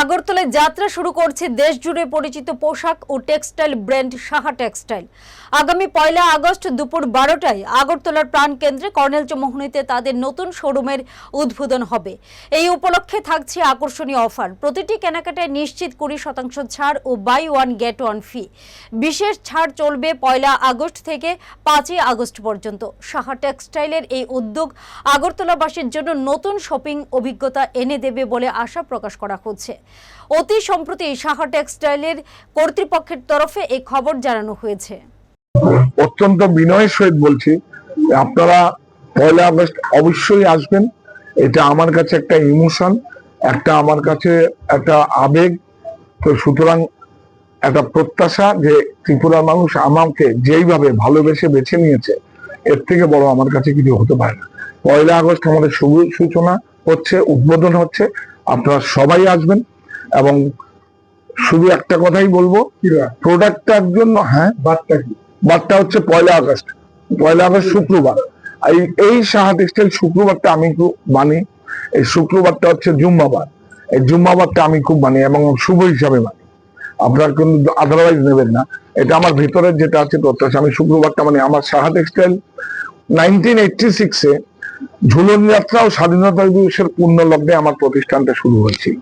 আগরতলায় যাত্রা শুরু করছে দেশ জুড়ে পরিচিত পোশাক ও টেক্সটাইল ব্র্যান্ড সাহা টেক্সটাইল। আগামী পয়লা আগস্ট দুপুর বারোটায় আগরতলার প্রাণকেন্দ্রে কর্নেল চৌমুহনীতে তাদের নতুন শোরুমের উদ্বোধন হবে। এই উপলক্ষে থাকছে আকর্ষণীয় অফার। প্রতিটি কেনাকাটায় নিশ্চিত কুড়ি শতাংশ ছাড় ও buy one get one free. বিশেষ ছাড় চলবে পয়লা আগস্ট থেকে পাঁচই আগস্ট পর্যন্ত। সাহা টেক্সটাইলের এই উদ্যোগ আগরতলাবাসীর জন্য নতুন শপিং অভিজ্ঞতা এনে দেবে বলে আশা প্রকাশ করা হচ্ছে। অতি সম্প্রতি সাহা টেক্সটাইলের কর্তৃপক্ষের তরফে এই খবর জানানো হয়েছে। অত্যন্ত বিনয়ের সহিত বলছি, আপনারা পয়লা আগস্ট অবশ্যই আসবেন। এটা আমার কাছে একটা ইমোশন, একটা আমার কাছে একটা আবেগ। তো সুতরাং একটা প্রত্যাশা যে ত্রিপুরার মানুষ আমাকে যেইভাবে ভালোবেসে বেছে নিয়েছে, এর থেকে বড় আমার কাছে কিছু হতে পারে না। পয়লা আগস্ট আমাদের শুভ সূচনা হচ্ছে, উদ্বোধন হচ্ছে। আপনারা সবাই আসবেন। এবং শুধু একটা কথাই বলব প্রোডাক্টটার জন্য হ্যাঁ বার্তা কি? বার্তা হচ্ছে পয়লা আগস্ট। পয়লা আগস্ট শুক্রবার। এই এই সাহা টেক্সটাইল শুক্রবারটা আমি খুব মানি এই শুক্রবারটা হচ্ছে জুম্মাবার। এই জুম্মাবারটা আমি খুব মানি এবং শুভ হিসাবে মানি। আপনার কিন্তু আদারওয়াইজ নেবেন না। এটা আমার ভিতরের যেটা আছে প্রত্যাশা আমি শুক্রবারটা মানে। আমার সাহা টেক্সটাইল নাইনটিন এইটটি সিক্সে ঝুলন যাত্রা ও স্বাধীনতা দিবসের পূর্ণ লগ্নে আমার প্রতিষ্ঠানটা শুরু হয়েছিল।